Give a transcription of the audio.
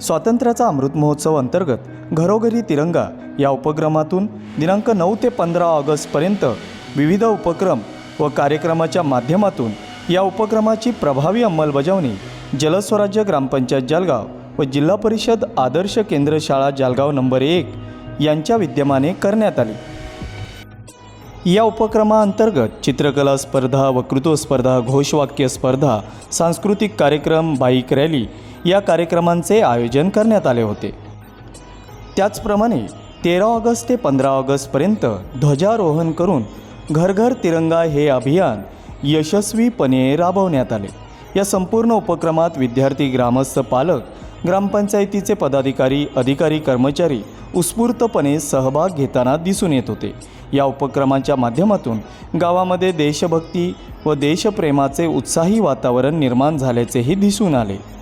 स्वातंत्र्याचा अमृत महोत्सव अंतर्गत घरोघरी तिरंगा या उपक्रमातून दिनांक नऊ ते पंधरा ऑगस्टपर्यंत विविध उपक्रम व कार्यक्रमाच्या माध्यमातून या उपक्रमाची प्रभावी अंमलबजावणी जलस्वराज्य ग्रामपंचायत जालगाव व जिल्हा परिषद आदर्श केंद्र शाळा जालगाव नंबर एक यांच्या विद्यमाने करण्यात आली. या उपक्रमाअंतर्गत चित्रकला स्पर्धा वक्तृत्व स्पर्धा घोषवाक्य स्पर्धा सांस्कृतिक कार्यक्रम बाईक रॅली या कार्यक्रमांचे आयोजन करण्यात आले होते. त्याचप्रमाणे तेरा ऑगस्ट ते पंधरा ऑगस्टपर्यंत ध्वजारोहण करून घर घर तिरंगा हे अभियान यशस्वीपणे राबवण्यात आले. या संपूर्ण उपक्रमात विद्यार्थी ग्रामस्थ पालक ग्रामपंचायतीचे पदाधिकारी अधिकारी कर्मचारी उत्स्फूर्तपणे सहभाग घेताना दिसून येत होते. या उपक्रमांच्या माध्यमातून गावामध्ये देशभक्ती व देशप्रेमाचे उत्साही वातावरण निर्माण झाल्याचेही दिसून आले.